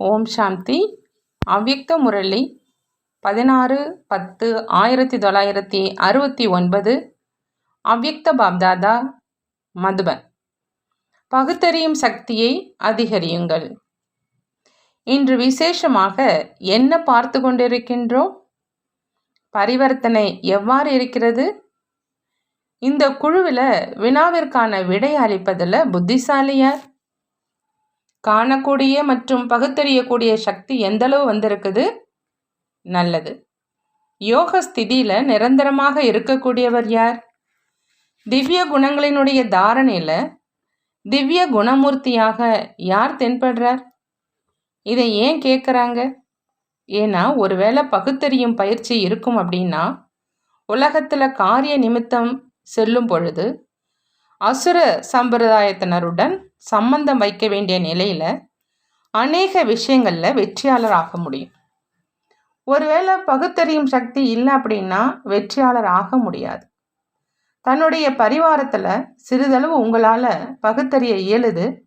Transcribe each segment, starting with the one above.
ஓம் சாந்தி. அவ்யக்த முரளி பதினாறு பத்து ஆயிரத்தி தொள்ளாயிரத்தி அறுபத்தி ஒன்பது அவ்யக்த பாப்தாதா மதுபன். பகுத்தறியும் சக்தியை அதிகரியுங்கள். இன்று விசேஷமாக என்ன பார்த்து கொண்டிருக்கின்றோம்? பரிவர்த்தனை எவ்வாறு இருக்கிறது? இந்த குழுவில் வினாவிற்கான விடை அளிப்பதில் புத்திசாலியார் காணக்கூடிய மற்றும் பகுத்தறியக்கூடிய சக்தி எந்தளவு வந்திருக்குது? நல்லது. யோக ஸ்திதியில் நிரந்தரமாக இருக்கக்கூடியவர் யார்? திவ்ய குணங்களினுடைய தாரணையில் திவ்ய குணமூர்த்தியாக யார் தென்படுறார்? இதை ஏன் கேட்குறாங்க ஏன்னா ஒருவேளை பகுத்தறியும் பயிற்சி இருக்கும் அப்படின்னா உலகத்தில் காரிய நிமித்தம் செல்லும் பொழுது அசுர சம்பிரதாயத்தினருடன் சம்பந்தம் வைக்க வேண்டிய நிலையில் அநேக விஷயங்களில் வெற்றியாளர் ஆக முடியும். ஒருவேளை பகுத்தறியும் சக்தி இல்லை அப்படின்னா வெற்றியாளர் ஆக முடியாது. தன்னுடைய பரிவாரத்தில் சிறிதளவு உங்களால் பகுத்தறிய இயலுது.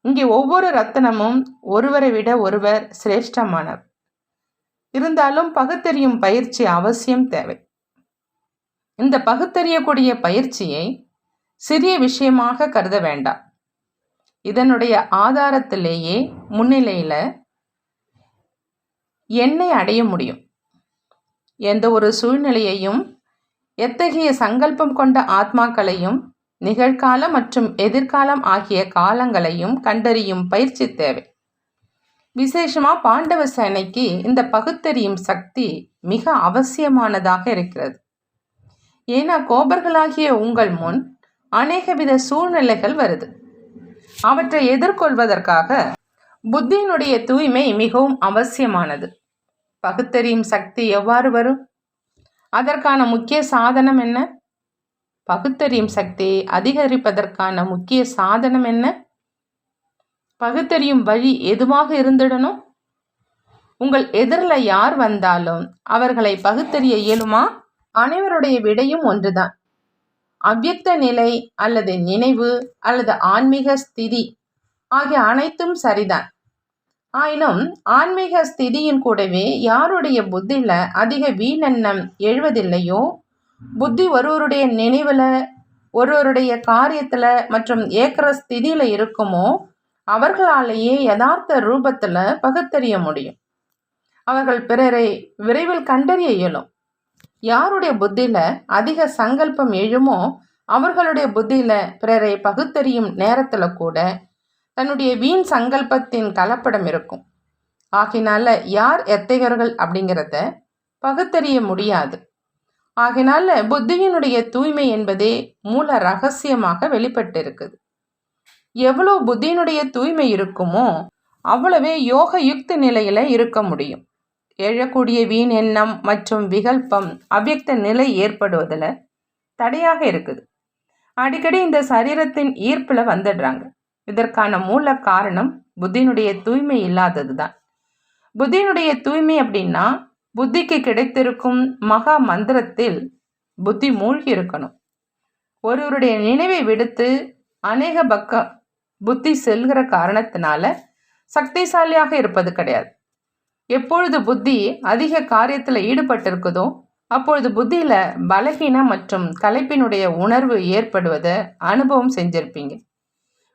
இங்கே ஒவ்வொரு ரத்தனமும் ஒருவரை விட ஒருவர் சிரேஷ்டமானவர். இருந்தாலும் பகுத்தறியும் பயிற்சி அவசியம் தேவை. இந்த பகுத்தறியக்கூடிய பயிற்சியை சிறிய விஷயமாக கருத வேண்டாம். இதனுடைய ஆதாரத்திலேயே முன்னிலையில் என்னை அடைய முடியும். எந்த ஒரு சூழ்நிலையையும் எத்தகைய சங்கல்பம் கொண்ட ஆத்மாக்களையும் நிகழ்காலம் மற்றும் எதிர்காலம் ஆகிய காலங்களையும் கண்டறியும் பயிற்சி தேவை. விசேஷமாக பாண்டவ சேனைக்கு இந்த பகுத்தறியும் சக்தி மிக அவசியமானதாக இருக்கிறது. ஏன்னா கோபர்களாகிய உங்கள் முன் அநேகவித சூழ்நிலைகள் வருது. அவற்றை எதிர்கொள்வதற்காக புத்தியினுடைய தூய்மை மிகவும் அவசியமானது. பகுத்தறியும் சக்தி எவ்வாறு வரும்? அதற்கான முக்கிய சாதனம் என்ன? பகுத்தறியும் சக்தியை அதிகரிப்பதற்கான முக்கிய சாதனம் என்ன? பகுத்தறியும் வழி எதுவாக இருந்துடணும்? உங்கள் எதிரில் யார் வந்தாலும் அவர்களை பகுத்தறிய இயலுமா? அனைவருடைய விடையும் ஒன்றுதான். அவ்வியக்த நிலை அல்லது நினைவு அல்லது ஆன்மீக ஸ்திதி ஆகிய அனைத்தும் சரிதான். ஆயினும் ஆன்மீக ஸ்திதியின் கூடவே யாருடைய புத்தியில் அதிக வீணெண்ணம் எழுவதில்லையோ? புத்தி ஒருவருடைய நினைவில் ஒருவருடைய காரியத்தில் மற்றும் ஏக்கர ஸ்திதியில் இருக்குமோ? அவர்களாலேயே யதார்த்த ரூபத்தில் பகுத்தறிய முடியும். அவர்கள் பிறரை விரைவில் கண்டறிய இயலும். யாருடைய புத்தியில் அதிக சங்கல்பம் எழுமோ அவர்களுடைய புத்தியில் பிறரை பகுத்தறியும் நேரத்தில் கூட தன்னுடைய வீண் சங்கல்பத்தின் கலப்படம் இருக்கும். ஆகினால யார் எத்தகையவர்கள் அப்படிங்கிறத பகுத்தறிய முடியாது. ஆகினால புத்தியினுடைய தூய்மை என்பதே மூல ரகசியமாக வெளிப்பட்டு இருக்குது எவ்வளோ புத்தியினுடைய தூய்மை இருக்குமோ அவ்வளவே யோக யுக்தி நிலையில் இருக்க முடியும். எழக்கூடிய வீண் எண்ணம் மற்றும் விகல்பம் அவ்யக்த நிலை ஏற்படுவதில் தடையாக இருக்குது. அடிக்கடி இந்த சரீரத்தின் ஈர்ப்பில் வந்துடுறாங்க. இதற்கான மூல காரணம் புத்தியினுடைய தூய்மை இல்லாதது தான் புத்தியினுடைய தூய்மை அப்படின்னா புத்திக்கு கிடைத்திருக்கும் மகா மந்திரத்தில் புத்தி மூழ்கி இருக்கணும். ஒருவருடைய நினைவை விடுத்து அநேக பக்கம் புத்தி செல்கிற காரணத்தினால சக்திசாலியாக இருப்பது கிடையாது. எப்பொழுது புத்தி அதிக காரியத்தில் ஈடுபட்டிருக்குதோ அப்பொழுது புத்தியில் பலகீனம் மற்றும் கலைப்பினுடைய உணர்வு ஏற்படுவதை அனுபவம் செஞ்சிருப்பீங்க.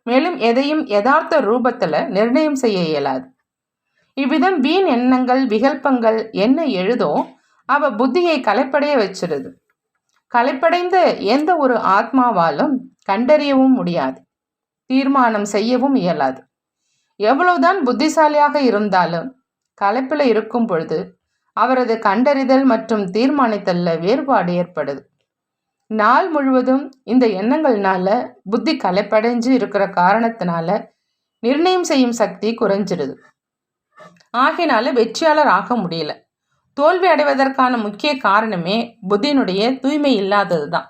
மேலும் எதையும் யதார்த்த ரூபத்தில் நிர்ணயம் செய்ய இயலாது. இவ்விதம் வீண் எண்ணங்கள் விகல்பங்கள் என்ன எழுதோ அவ புத்தியை கலைப்படைய வச்சிருது. கலைப்படைந்த எந்த ஒரு ஆத்மாவாலும் கண்டறியவும் முடியாது. தீர்மானம் செய்யவும் இயலாது. எவ்வளவுதான் புத்திசாலியாக இருந்தாலும் கலப்பில் இருக்கும் பொழுது அவரது கண்டறிதல் மற்றும் தீர்மானித்தல்ல வேறுபாடு ஏற்படுது. நாள் முழுவதும் இந்த எண்ணங்கள்னால புத்தி கலைப்படைஞ்சு இருக்கிற காரணத்தினால நிர்ணயம் செய்யும் சக்தி குறைஞ்சிருது. ஆகினால வெற்றியாளர் ஆக முடியல. தோல்வி அடைவதற்கான முக்கிய காரணமே புத்தியினுடைய தூய்மை இல்லாதது தான்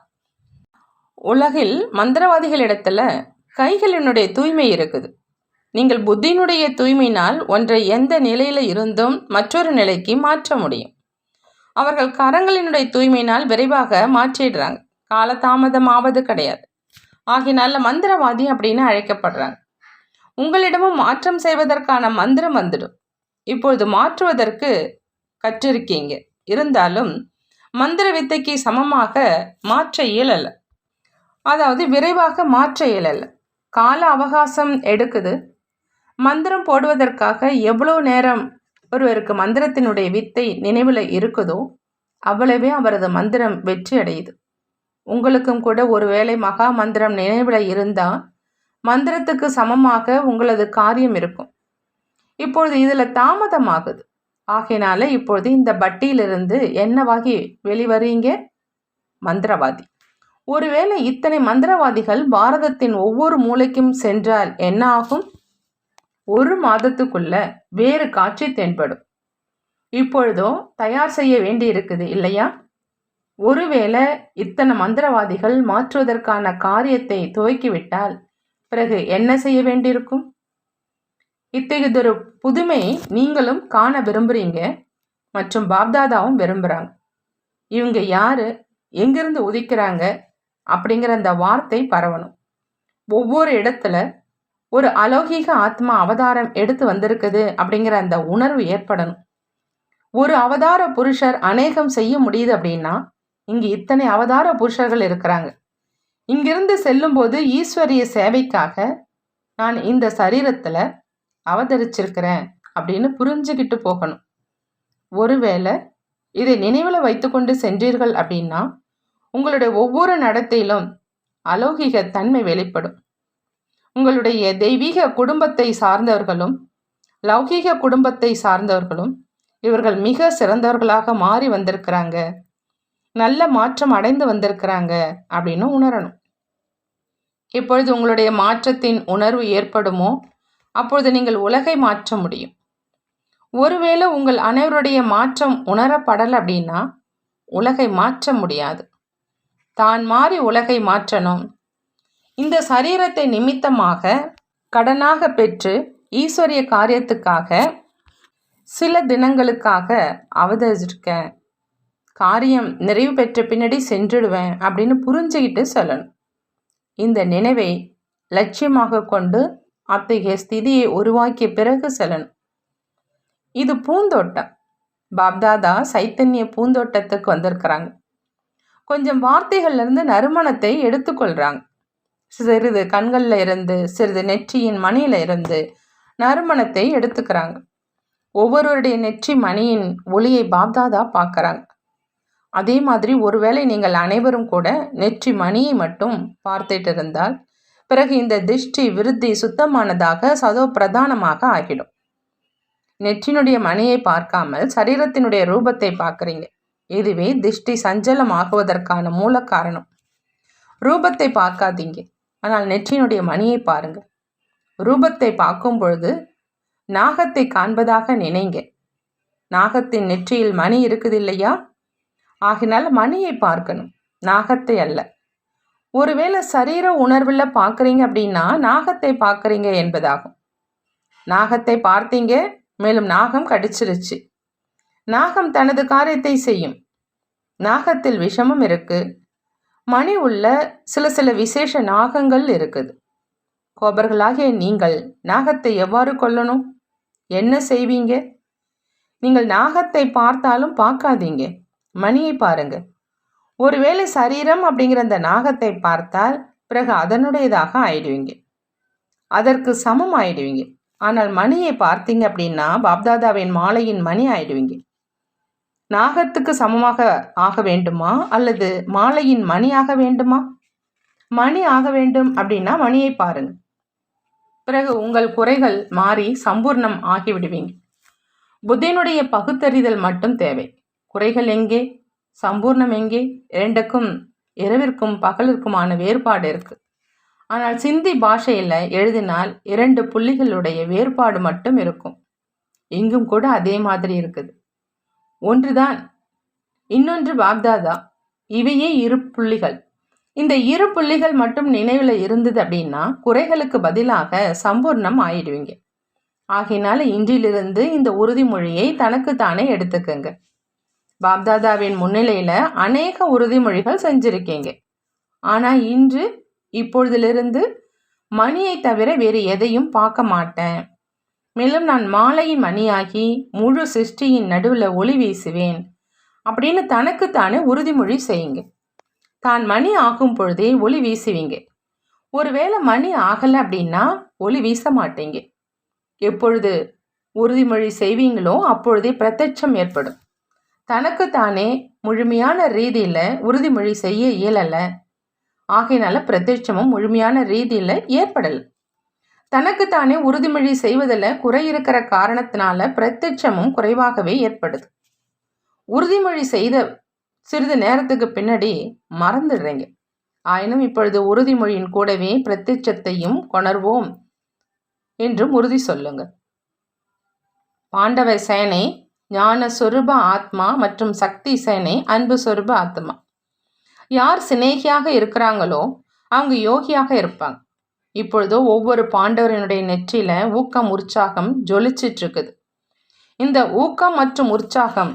உலகில் மந்திரவாதிகளிடத்துல கைகளினுடைய தூய்மை இருக்குது. நீங்கள் புத்தியினுடைய தூய்மையினால் ஒன்றை எந்த நிலையில் இருந்தும் மற்றொரு நிலைக்கு மாற்ற முடியும். அவர்கள் கரங்களினுடைய தூய்மையினால் விரைவாக மாற்றிடுறாங்க. காலதாமதம் ஆவது கிடையாது. ஆகினால மந்திரவாதி அப்படின்னு அழைக்கப்படுறாங்க. உங்களிடமும் மாற்றம் செய்வதற்கான மந்திரம் வந்துடும். இப்பொழுது மாற்றுவதற்கு கற்றிருக்கீங்க. இருந்தாலும் மந்திர வித்தைக்கு சமமாக மாற்ற இயலல. அதாவது விரைவாக மாற்ற இயலலை. கால அவகாசம் எடுக்குது. மந்திரம் போடுவதற்காக எவ்வளோ நேரம் ஒருவருக்கு மந்திரத்தினுடைய வித்தை நினைவில் இருக்குதோ அவ்வளவே அவரது மந்திரம் வெற்றி அடையுது. உங்களுக்கும் கூட ஒருவேளை மகா மந்திரம் நினைவில் இருந்தால் மந்திரத்துக்கு சமமாக உங்களது காரியம் இருக்கும். இப்பொழுது இதில் தாமதமாகுது. ஆகையினால இப்பொழுது இந்த பட்டியிலிருந்து என்னவாகி வெளிவரீங்க? மந்திரவாதி. ஒருவேளை இத்தனை மந்திரவாதிகள் பாரதத்தின் ஒவ்வொரு மூலைக்கும் சென்றால் என்ன ஆகும்? ஒரு மாதத்துக்குள்ள வேறு காட்சி தென்படும். இப்பொழுதோ தயார் செய்ய வேண்டி இருக்குது இல்லையா? ஒருவேளை இத்தனை மந்திரவாதிகள் மாற்றுவதற்கான காரியத்தை துவக்கிவிட்டால் பிறகு என்ன செய்ய வேண்டியிருக்கும்? இத்தகையதொரு புதுமையை நீங்களும் காண விரும்புகிறீங்க மற்றும் பாப்தாதாவும் விரும்புகிறாங்க இவங்க யார்? எங்கிருந்து உதிக்கிறாங்க? அப்படிங்கிற அந்த வார்த்தை பரவணும். ஒவ்வொரு இடத்துல ஒரு அலௌகீக ஆத்மா அவதாரம் எடுத்து வந்திருக்குது அப்படிங்கிற அந்த உணர்வு ஏற்படணும். ஒரு அவதார புருஷர் அநேகம் செய்ய முடியுது அப்படின்னா இங்கு இத்தனை அவதார புருஷர்கள் இருக்கிறாங்க. இங்கிருந்து செல்லும்போது ஈஸ்வரிய சேவைக்காக நான் இந்த சரீரத்தில் அவதரிச்சிருக்கிறேன் அப்படின்னு புரிஞ்சுக்கிட்டு போகணும். ஒருவேளை இதை நினைவில் வைத்துக்கொண்டு சென்றீர்கள் அப்படின்னா உங்களுடைய ஒவ்வொரு நடத்தையிலும் அலௌகிக தன்மை வெளிப்படும். உங்களுடைய தெய்வீக குடும்பத்தை சார்ந்தவர்களும் லௌகீக குடும்பத்தை சார்ந்தவர்களும் இவர்கள் மிக சிறந்தவர்களாக மாறி வந்திருக்கிறாங்க. நல்ல மாற்றம் அடைந்து வந்திருக்கிறாங்க அப்படின்னு உணரணும். எப்பொழுது உங்களுடைய மாற்றத்தின் உணர்வு ஏற்படுமோ? அப்பொழுது நீங்கள் உலகை மாற்ற முடியும். ஒருவேளை உங்கள் அனைவருடைய மாற்றம் உணரப்படலை அப்படின்னா உலகை மாற்ற முடியாது. தான் மாறி உலகை மாற்றணும். இந்த சரீரத்தை நிமித்தமாக கடனாக பெற்று ஈஸ்வரிய காரியத்துக்காக சில தினங்களுக்காக அவதரிச்சிருக்கேன். காரியம் நிறைவு பெற்ற பின்னாடி சென்றுடுவேன் அப்படின்னு புரிஞ்சுக்கிட்டு சொல்லணும். இந்த நினைவை லட்சியமாக கொண்டு அத்தகைய ஸ்திதியை உருவாக்கிய பிறகு செல்லணும். இது பூந்தோட்டம். பாப்தாதா சைத்தன்ய பூந்தோட்டத்துக்கு வந்திருக்கிறாங்க. கொஞ்சம் வார்த்தைகள்லேருந்து நறுமணத்தை எடுத்துக்கொள்கிறாங்க சிறிது கண்களில் இருந்து சிறிது நெற்றியின் மணியில் இருந்து நறுமணத்தை எடுத்துக்கிறாங்க. ஒவ்வொருவருடைய நெற்றி மணியின் ஒளியை பாப்தாதா பார்க்குறாங்க. அதே மாதிரி ஒருவேளை நீங்கள் அனைவரும் கூட நெற்றி மணியை மட்டும் பார்த்துட்டு இருந்தால் பிறகு இந்த திருஷ்டி விருத்தி சுத்தமானதாக சதோ பிரதானமாக ஆகிடும். நெற்றினுடைய மணியை பார்க்காமல் சரீரத்தினுடைய ரூபத்தை பார்க்குறீங்க. இதுவே திருஷ்டி சஞ்சலமாகுவதற்கான மூல காரணம். ரூபத்தை பார்க்காதீங்க. ஆனால் நெற்றியினுடைய மணியை பாருங்கள். ரூபத்தை பார்க்கும் பொழுது நாகத்தை காண்பதாக நினைங்க. நாகத்தின் நெற்றியில் மணி இருக்குது இல்லையா ஆகினால் மணியை பார்க்கணும். நாகத்தை அல்ல. ஒருவேளை சரீர உணர்வில் பார்க்குறீங்க அப்படின்னா நாகத்தை பார்க்குறீங்க என்பதாகும். நாகத்தை பார்த்தீங்க மேலும் நாகம் கடிச்சிருச்சு. நாகம் தனது காரியத்தை செய்யும். நாகத்தில் விஷமும் இருக்குது மணி உள்ள சில சில விசேஷ நாகங்கள் இருக்குது. கோபர்களாகிய நீங்கள் நாகத்தை எவ்வாறு கொல்லணும்? என்ன செய்வீங்க? நீங்கள் நாகத்தை பார்த்தாலும் பார்க்காதீங்க. மணியை பாருங்க. ஒருவேளை சரீரம் அப்படிங்கிற அந்த நாகத்தை பார்த்தால் பிறகு அதனுடையதாக ஆயிடுவீங்க. அதற்கு சமம் ஆயிடுவீங்க. ஆனால் மணியை பார்த்தீங்க அப்படின்னா பாப்தாதாவின் மாலையின் மணி ஆயிடுவீங்க. நாகத்துக்கு சமமாக ஆக வேண்டுமா? அல்லது மாலையின் மணி ஆக வேண்டுமா? மணி ஆக வேண்டும் அப்படின்னா மணியை பாருங்க. பிறகு உங்கள் குறைகள் மாறி சம்பூர்ணம் ஆகிவிடுவீங்க. புத்தினுடைய பகுத்தறிதல் மட்டும் தேவை. குறைகள் எங்கே? சம்பூர்ணம் எங்கே? இரண்டுக்கும் இரவிற்கும் பகலிற்குமான வேறுபாடு இருக்கு. ஆனால் சிந்தி பாஷையில் எழுதினால் இரண்டு புள்ளிகளுடைய வேறுபாடு மட்டும் இருக்கும். இங்கும் கூட அதே மாதிரி இருக்குது. ஒன்றுதான். இன்னொன்று பாப்தாதா. இவையே இரு புள்ளிகள். இந்த இரு புள்ளிகள் மட்டும் நினைவில் இருந்தது அப்படின்னா குறைகளுக்கு பதிலாக சம்பூர்ணம் ஆயிடுவீங்க. ஆகினால இன்றிலிருந்து இந்த உறுதிமொழியை தனக்கு தானே எடுத்துக்கங்க. பாப்தாதாவின் முன்னிலையில் அநேக உறுதிமொழிகள் செஞ்சுருக்கீங்க. ஆனால் இன்று இப்பொழுதிலிருந்து மணியை தவிர வேறு எதையும் பார்க்க மாட்டேன். மேலும் நான் மாலை மணியாகி முழு சிருஷ்டியின் நடுவில் ஒளி வீசுவேன் அப்படின்னு தனக்குத்தானே உறுதிமொழி செய்யுங்க. தான் மணி ஆகும் பொழுதே ஒளி வீசுவீங்க. ஒருவேளை மணி ஆகலை அப்படின்னா ஒளி வீச மாட்டீங்க. எப்பொழுது உறுதிமொழி செய்வீங்களோ அப்பொழுதே பிரத்யட்சம் ஏற்படும். தனக்குத்தானே முழுமையான ரீதியில் உறுதிமொழி செய்ய இயலலை. ஆகையினால பிரத்யட்சமும் முழுமையான ரீதியில் ஏற்படலை. தனக்குத்தானே உறுதிமொழி செய்வதில் குறை இருக்கிற காரணத்தினால பிரத்யட்சமும் குறைவாகவே ஏற்படுது. உறுதிமொழி செய்த சிறிது நேரத்துக்கு பின்னாடி மறந்துடுறீங்க. ஆயினும் இப்பொழுது உறுதிமொழியின் கூடவே பிரத்யட்சத்தையும் கொணர்வோம் என்றும் உறுதி சொல்லுங்க. பாண்டவ சேனை ஞான சொரூப ஆத்மா மற்றும் சக்தி சேனை அன்பு சொரூப ஆத்மா. யார் சிநேகியாக இருக்கிறாங்களோ அவங்க யோகியாக இருப்பாங்க. இப்பொழுதோ ஒவ்வொரு பாண்டவரினுடைய நெற்றியில ஊக்கம் உற்சாகம் ஜொலிச்சிட்டு இருக்குது இந்த ஊக்கம் மற்றும் உற்சாகம்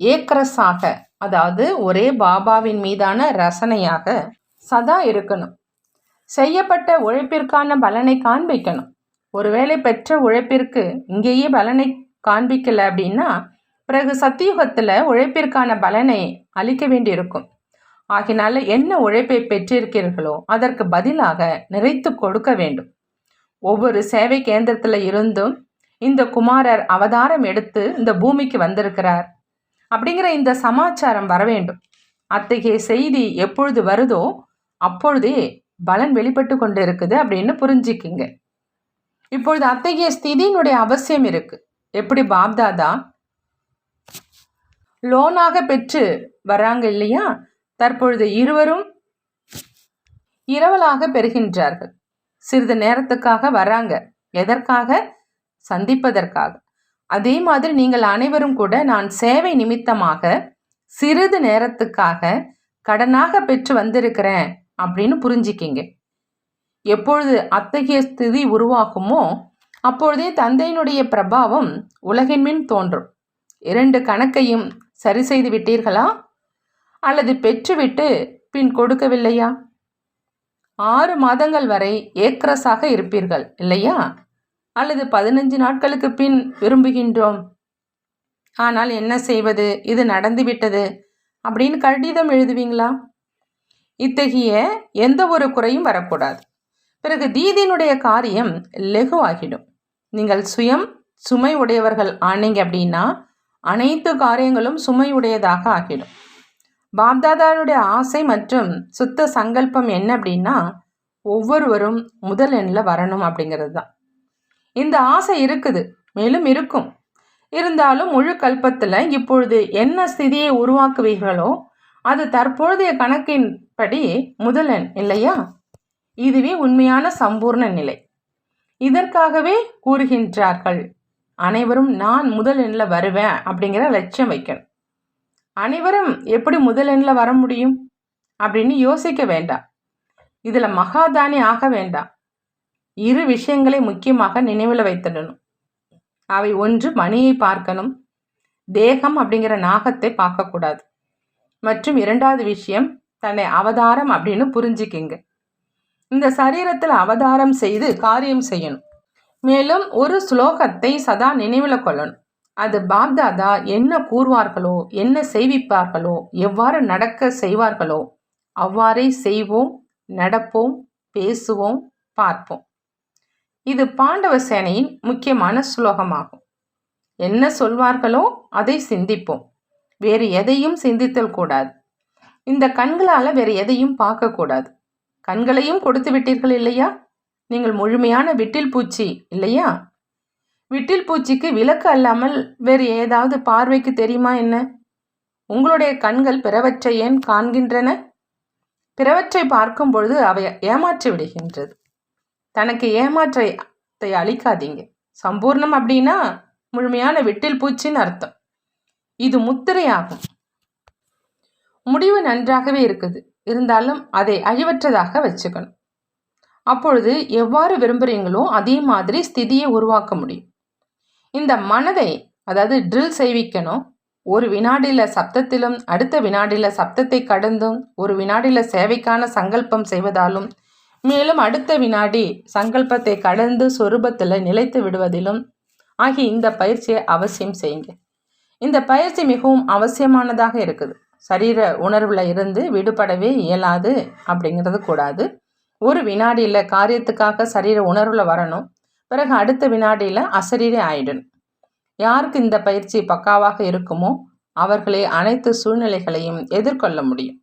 ஏக்கரசாக அதாவது ஒரே பாபாவின் மீதான ரசனையாக சதா இருக்கணும். செய்யப்பட்ட உழைப்பிற்கான பலனை காண்பிக்கணும். ஒருவேளை பெற்ற உழைப்பிற்கு இங்கேயே பலனை காண்பிக்கலை அப்படின்னா பிறகு சத்தியுகத்தில் உழைப்பிற்கான பலனை அளிக்க வேண்டியிருக்கும். ஆகினால என்ன உழைப்பை பெற்றிருக்கிறீர்களோ அதற்கு பதிலாக நிறைத்து கொடுக்க வேண்டும். ஒவ்வொரு சேவை கேந்திரத்தில் இருந்தும் இந்த குமாரர் அவதாரம் எடுத்து இந்த பூமிக்கு வந்திருக்கிறார். அப்படிங்கிற இந்த சமாச்சாரம் வர வேண்டும். அத்தகைய செய்தி எப்பொழுது வருதோ அப்பொழுதே பலன் வெளிப்பட்டு கொண்டு இருக்குது அப்படின்னு புரிஞ்சுக்குங்க. இப்பொழுது அத்தகைய ஸ்திதியினுடைய அவசியம் இருக்கு. எப்படி பாப்தாதா? லோனாக பெற்று வராங்க இல்லையா? தற்பொழுது இருவரும் இரவலாக பெறுகின்றார்கள். சிறிது நேரத்துக்காக வராங்க. எதற்காக? சந்திப்பதற்காக. அதே மாதிரி நீங்கள் அனைவரும் கூட நான் சேவை நிமித்தமாக சிறிது நேரத்துக்காக கடனாக பெற்று வந்திருக்கிறேன் அப்படின்னு புரிஞ்சிக்கிங்க. எப்பொழுது அத்தகைய ஸ்திதி உருவாகுமோ அப்பொழுதே தந்தையினுடைய பிரபாவம் உலகின் மின் தோன்றும். இரண்டு கணக்கையும் சரி செய்து விட்டீர்களா? அல்லது பெற்றுவிட்டு பின் கொடுக்கவில்லையா? ஆறு மாதங்கள் வரை ஏக்ரஸாக இருப்பீர்கள் இல்லையா? அல்லது பதினஞ்சு நாட்களுக்கு பின் விரும்புகின்றோம். ஆனால் என்ன செய்வது? இது நடந்துவிட்டது அப்படின்னு கடிதம் எழுதுவீங்களா? இத்தகைய எந்த ஒரு குறையும் வரக்கூடாது. பிறகு தீதியினுடைய காரியம் லெகுவாகிடும் நீங்கள் சுயம் சுமை உடையவர்கள் ஆனீங்க அப்படின்னா அனைத்து காரியங்களும் சுமை உடையதாக ஆகிடும். பாப்தாதாருடைய ஆசை மற்றும் சுத்த சங்கல்பம் என்ன அப்படின்னா ஒவ்வொருவரும் முதல் எண்ணில் வரணும் அப்படிங்கிறது தான். இந்த ஆசை இருக்குது மேலும் இருக்கும். இருந்தாலும் முழு கல்பத்தில் இப்பொழுது என்ன ஸ்திதியை உருவாக்குவீர்களோ அது தற்பொழுதைய கணக்கின்படி எண் இல்லையா? இதுவே உண்மையான சம்பூர்ண நிலை. இதற்காகவே கூறுகின்றார்கள் அனைவரும் நான் முதல் எண்ணில் வருவேன் அப்படிங்கிற லட்சியம் வைக்கணும். அனைவரும் எப்படி முதலெண்ணில் வர முடியும்? அப்படின்னு யோசிக்க வேண்டாம். இதில் மகாதானி ஆக வேண்டாம். இரு விஷயங்களை முக்கியமாக நினைவில் வைத்திடணும். அவை ஒன்று மணியை பார்க்கணும். தேகம் அப்படிங்கிற நாகத்தை பார்க்கக்கூடாது. மற்றும் இரண்டாவது விஷயம் தன்னை அவதாரம் அப்படின்னு புரிஞ்சுக்கிங்க. இந்த சரீரத்தில் அவதாரம் செய்து காரியம் செய்யணும். மேலும் ஒரு ஸ்லோகத்தை சதா நினைவில் கொள்ளணும். அது பாப்தாதா என்ன கூறுவார்களோ என்ன செய்விப்பார்களோ எவ்வாறு நடக்க செய்வார்களோ அவ்வாறே செய்வோம் நடப்போம் பேசுவோம் பார்ப்போம். இது பாண்டவ சேனையின் முக்கியமான ஸ்லோகமாகும் என்ன சொல்வார்களோ அதை சிந்திப்போம். வேறு எதையும் சிந்தித்தல் கூடாது. இந்த கண்களால் வேறு எதையும் பார்க்கக்கூடாது கண்களையும் கொடுத்து விட்டீர்கள் இல்லையா? நீங்கள் முழுமையான விட்டில் பூச்சி இல்லையா? விட்டில் பூச்சிக்கு விளக்கு அல்லாமல் வேறு ஏதாவது பார்வைக்கு தெரியுமா என்ன? உங்களுடைய கண்கள் பிறவற்றை ஏன் காண்கின்றன? பிறவற்றை பார்க்கும் பொழுது அவை ஏமாற்றி விடுகின்றது. தனக்கு ஏமாற்றத்தை அளிக்காதீங்க. சம்பூர்ணம் அப்படின்னா முழுமையான விட்டில் பூச்சின்னு அர்த்தம். இது முத்திரையாகும். முடிவு நன்றாகவே இருக்குது. இருந்தாலும் அதை அழிவற்றதாக வச்சுக்கணும். அப்பொழுது எவ்வாறு விரும்புகிறீங்களோ அதே மாதிரி ஸ்திதியை உருவாக்க முடியும். இந்த மனதை அதாவது ட்ரில் செய்விக்கணும். ஒரு வினாடியில் சப்தத்திலும் அடுத்த வினாடியில் சப்தத்தை கடந்தும் ஒரு வினாடியில் சேவைக்கான சங்கல்பம் செய்வதாலும் மேலும் அடுத்த வினாடி சங்கல்பத்தை கடந்து சொரூபத்தில் நிலைத்து விடுவதிலும் ஆகிய இந்த பயிற்சியை அவசியம் செய்யுங்க. இந்த பயிற்சி மிகவும் அவசியமானதாக இருக்குது. சரீர உணர்வில் இருந்து விடுபடவே இயலாது அப்படிங்கிறது கூடாது. ஒரு வினாடியில் காரியத்துக்காக சரீர உணர்வில் வரணும். பிறகு அடுத்த வினாடியில் அசரீரே ஆயிடணும் யாருக்கு இந்த பயிற்சி பக்காவாக இருக்குமோ அவர்களே அனைத்து சூழ்நிலைகளையும் எதிர்கொள்ள முடியும்.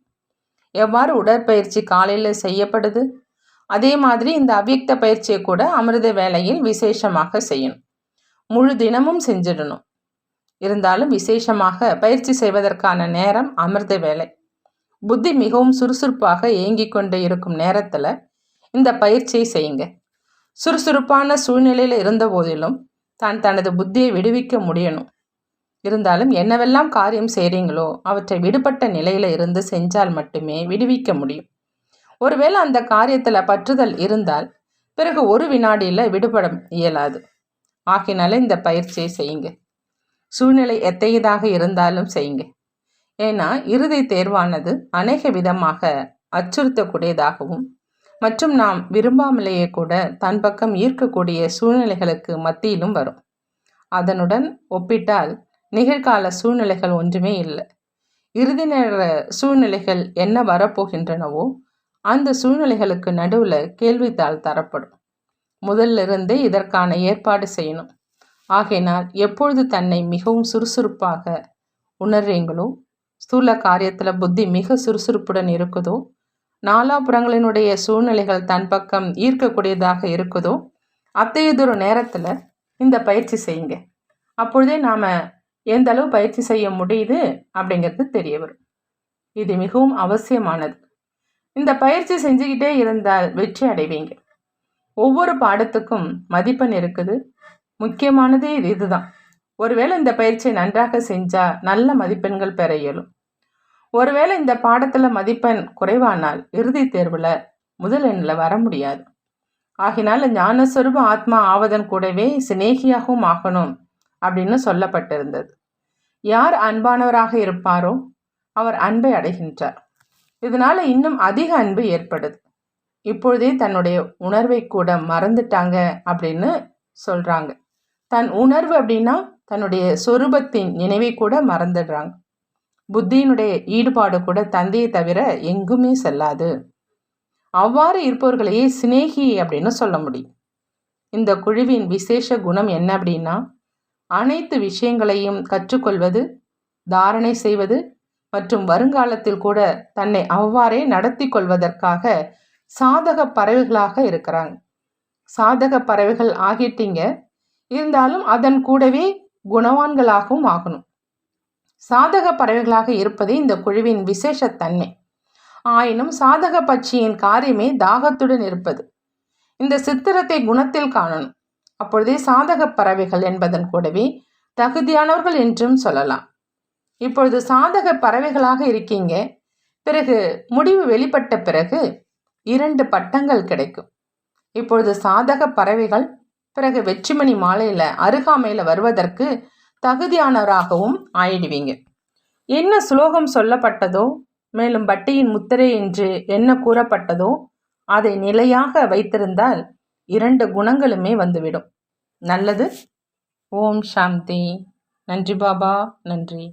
எவ்வாறு உடற்பயிற்சி காலையில் செய்யப்படுது? அதே மாதிரி இந்த அவ்யக்த பயிற்சியை கூட அமிர்த வேலையில் விசேஷமாக செய்யணும். முழு தினமும் செஞ்சிடணும். இருந்தாலும் விசேஷமாக பயிற்சி செய்வதற்கான நேரம் அமிர்த வேலை புத்தி மிகவும் சுறுசுறுப்பாக இயங்கிக் கொண்டு இருக்கும் நேரத்தில் இந்த பயிற்சியை செய்யுங்க. சுறுசுறுப்பான சூழ்நிலையில் இருந்த போதிலும் தான் தனது புத்தியை விடுவிக்க முடியணும். இருந்தாலும் என்னவெல்லாம் காரியம் செய்கிறீங்களோ அவற்றை விடுபட்ட நிலையில் இருந்து செஞ்சால் மட்டுமே விடுவிக்க முடியும். ஒருவேளை அந்த காரியத்தில் பற்றுதல் இருந்தால் பிறகு ஒரு வினாடியில் விடுபட இயலாது. ஆகினால இந்த பயிற்சியை செய்யுங்க. சூழ்நிலை எத்தையதாக இருந்தாலும் செய்யுங்க. ஏன்னா இறுதி தேர்வானது அநேக விதமாக அச்சுறுத்தக்கூடியதாகவும் மற்றும் நாம் விரும்பாமலேயே கூட தன் பக்கம் ஈர்க்கக்கூடிய சூழ்நிலைகளுக்கு மத்தியிலும் வரும். அதனுடன் ஒப்பிட்டால் நிகழ்கால சூழ்நிலைகள் ஒன்றுமே இல்லை. இறுதி நேர சூழ்நிலைகள் என்ன வரப்போகின்றனவோ அந்த சூழ்நிலைகளுக்கு நடுவில் கேள்வித்தாள் தரப்படும். முதல்ல இருந்தே இதற்கான ஏற்பாடு செய்யணும். ஆகையினால் எப்பொழுது தன்னை மிகவும் சுறுசுறுப்பாக உணர்றீங்களோ ஸ்தூல காரியத்தில் புத்தி மிக சுறுசுறுப்புடன் இருக்குதோ நாலாபுறங்களினுடைய சூழ்நிலைகள் தன் பக்கம் ஈர்க்கக்கூடியதாக இருக்குதோ அத்தையதொரு நேரத்தில் இந்த பயிற்சி செய்யுங்க. அப்பொழுதே நாம் எந்த அளவு பயிற்சி செய்ய முடியுது அப்படிங்கிறது தெரிய வரும். இது மிகவும் அவசியமானது. இந்த பயிற்சி செஞ்சுக்கிட்டே இருந்தால் வெற்றி அடைவீங்க. ஒவ்வொரு பாடத்துக்கும் மதிப்பெண் இருக்குது. முக்கியமானதே இது இதுதான். ஒருவேளை இந்த பயிற்சியை நன்றாக செஞ்சால் நல்ல மதிப்பெண்கள் பெற இயலும். ஒருவேளை இந்த பாடத்தில் மதிப்பெண் குறைவானால் இறுதி தேர்வில் முதல் எண்ணில் வர முடியாது. ஆகினால ஞானஸ்வரூப ஆத்மா ஆவதன் கூடவே சிநேகியாகவும் ஆகணும் அப்படின்னு சொல்லப்பட்டிருந்தது. யார் அன்பானவராக இருப்பாரோ அவர் அன்பை அடைகின்றார். இதனால் இன்னும் அதிக அன்பு ஏற்படுது. இப்பொழுதே தன்னுடைய உணர்வை கூட மறந்துட்டாங்க அப்படின்னு சொல்கிறாங்க தன் உணர்வு அப்படின்னா தன்னுடைய சொரூபத்தின் நினைவை கூட மறந்துடுறாங்க. புத்தியினுடைய ஈடுபாடு கூட தந்தையை தவிர எங்குமே செல்லாது. அவ்வாறு இருப்பவர்களையே சிநேகி அப்படின்னு சொல்ல முடியும். இந்த குழுவின் விசேஷ குணம் என்ன அப்படின்னா அனைத்து விஷயங்களையும் கற்றுக்கொள்வது தாரணை செய்வது மற்றும் வருங்காலத்தில் கூட தன்னை அவ்வாறே நடத்தி கொள்வதற்காக சாதக பறவைகளாக இருக்கிறாங்க. சாதக பறவைகள் ஆகிட்டீங்க இருந்தாலும் அதன் கூடவே குணவான்களாகவும் ஆகணும். சாதக பறவைகளாக இருப்பதே இந்த குழுவின் விசேஷத்தன்மை. ஆயினும் சாதக பட்சியின் காரியமே தாகத்துடன் இருப்பது. இந்த சித்திரத்தை குணத்தில் காணணும். அப்பொழுதே சாதக பறவைகள் என்பதன் கூடவே தகுதியானவர்கள் என்றும் சொல்லலாம். இப்பொழுது சாதக பறவைகளாக இருக்கீங்க. பிறகு முடிவு வெளிப்பட்ட பிறகு இரண்டு பட்டங்கள் கிடைக்கும். இப்பொழுது சாதக பறவைகள் பிறகு வெற்றிமணி மாலையில் அருகாமையில் வருவதற்கு தகுதியானவராகவும் ஆயிடுவீங்க. என்ன சுலோகம் சொல்லப்பட்டதோ மேலும் பட்டியின் முத்திரை என்று என்ன கூறப்பட்டதோ அதை நிலையாக வைத்திருந்தால் இரண்டு குணங்களுமே வந்துவிடும். நல்லது. ஓம் சாந்தி. நன்றி பாபா. நன்றி.